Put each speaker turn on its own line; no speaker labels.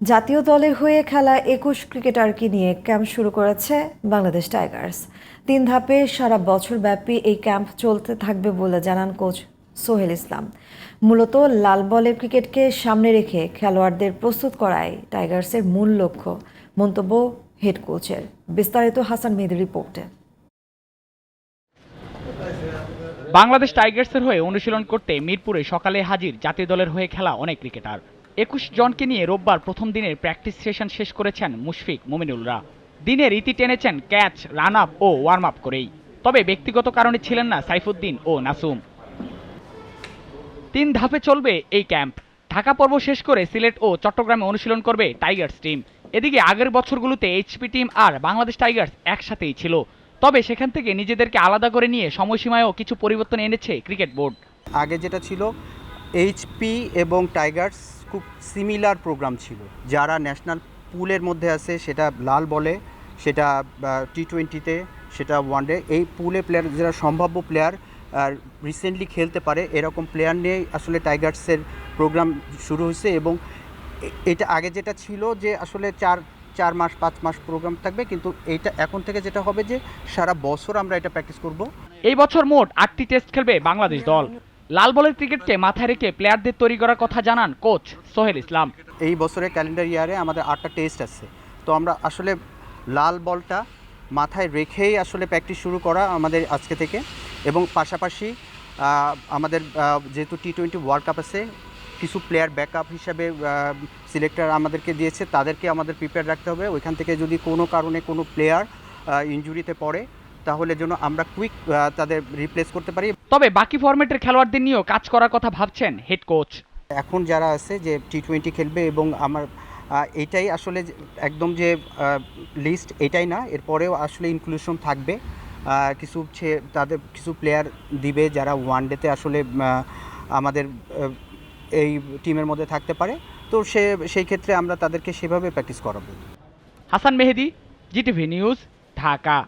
জাতীয় দলের হয়ে খেলা একুশ ক্রিকেটারকে নিয়ে ক্যাম্প শুরু করেছে বাংলাদেশ টাইগার্স। তিন ধাপে সারা বছর ব্যাপী এই ক্যাম্প চলতে থাকবে বলে জানান কোচ সোহেল ইসলাম। মূলত লাল বলের ক্রিকেটকে সামনে রেখে খেলোয়াড়দের প্রস্তুত করাই টাইগার্সের মূল লক্ষ্য, মন্তব্য হেড কোচের। বিস্তারিত হাসান মেহেদির রিপোর্টে।
বাংলাদেশ টাইগার্সের হয়ে অনুশীলন করতে মিরপুরে সকালে হাজির জাতীয় দলের হয়ে খেলা অনেক ক্রিকেটার। একুশ জনকে নিয়ে রোববার প্রথম দিনের প্র্যাকটিস সেশন শেষ করেছেন মুশফিক মুমিনুলরা। দিনের ইতি টেনেছেন ক্যাচ রান আপ ও ওয়ার্ম আপ করেই। তবে ব্যক্তিগত কারণে ছিলেন না সাইফুদ্দিন ও নাসুম। তিন ধাপে চলবে এই ক্যাম্প। ঢাকা পর্ব শেষ করে সিলেট ও চট্টগ্রামে অনুশীলন করবে টাইগার্স টিম। এদিকে আগের বছরগুলোতে এইচপি টিম আর বাংলাদেশ টাইগার্স একসাথেই ছিল। তবে সেখান থেকে নিজেদেরকে আলাদা করে নিয়ে সময়সীমায়ও কিছু পরিবর্তন এনেছে ক্রিকেট বোর্ড।
আগে যেটা ছিল, এইচপি এবং টাইগার্স খুব সিমিলার প্রোগ্রাম ছিল। যারা ন্যাশনাল পুলের মধ্যে আছে, সেটা লাল বলে, সেটা টি টোয়েন্টিতে সেটা ওয়ানডে এই পুলে প্লেয়ার যারা সম্ভাব্য প্লেয়ার আর রিসেন্টলি খেলতে পারে, এরকম প্লেয়ার নিয়ে আসলে টাইগার্সের প্রোগ্রাম শুরু হয়েছে এবং এটা আগে যেটা ছিল যে আসলে চার চার মাস, পাঁচ মাস প্রোগ্রাম থাকবে, কিন্তু এইটা এখন থেকে যেটা হবে যে সারা বছর আমরা এটা প্র্যাকটিস করব।
এই বছর মোট আটটি টেস্ট খেলবে বাংলাদেশ দল। লাল বলের ক্রিকেটকে মাথায় রেখে প্লেয়ারদের তৈরি করার কথা জানান কোচ সোহেল ইসলাম।
এই বছরের ক্যালেন্ডার ইয়ারে আমাদের আটটা টেস্ট আছে। তো আমরা আসলে লাল বলটা মাথায় রেখেই আসলে প্র্যাকটিস শুরু করা আমাদের আজকে থেকে। এবং পাশাপাশি আমাদের যেহেতু টি টোয়েন্টি ওয়ার্ল্ড কাপ আছে, কিছু প্লেয়ার ব্যাকআপ হিসাবে সিলেক্টর আমাদেরকে দিয়েছে, তাদেরকে আমাদের প্রিপেয়ার রাখতে হবে। ওইখান থেকে যদি কোনো কারণে কোনো প্লেয়ার ইনজুরিতে পড়ে তাহলে যেন আমরা কুইক তাদের রিপ্লেস করতে পারি।
তবে বাকি ফরম্যাটের খেলোয়াড়দের নিয়েও কাজ করার কথা ভাবছেন হেড কোচ
এখন যারা আছে যে টি টোয়েন্টি খেলবে এবং আমার এটাই আসলে একদম যে লিস্ট এটাই না এরপরেও আসলে ইনক্লুশন থাকবে। কিছু ছে- তাদের কিছু প্লেয়ার দিবে যারা ওয়ান ডেতে আসলে আমাদের এই টিমের মধ্যে থাকতে পারে। তো সে সেই ক্ষেত্রে আমরা তাদেরকে সেভাবে প্র্যাকটিস করাবো।
Hasan Mehedi GTV news Dhaka.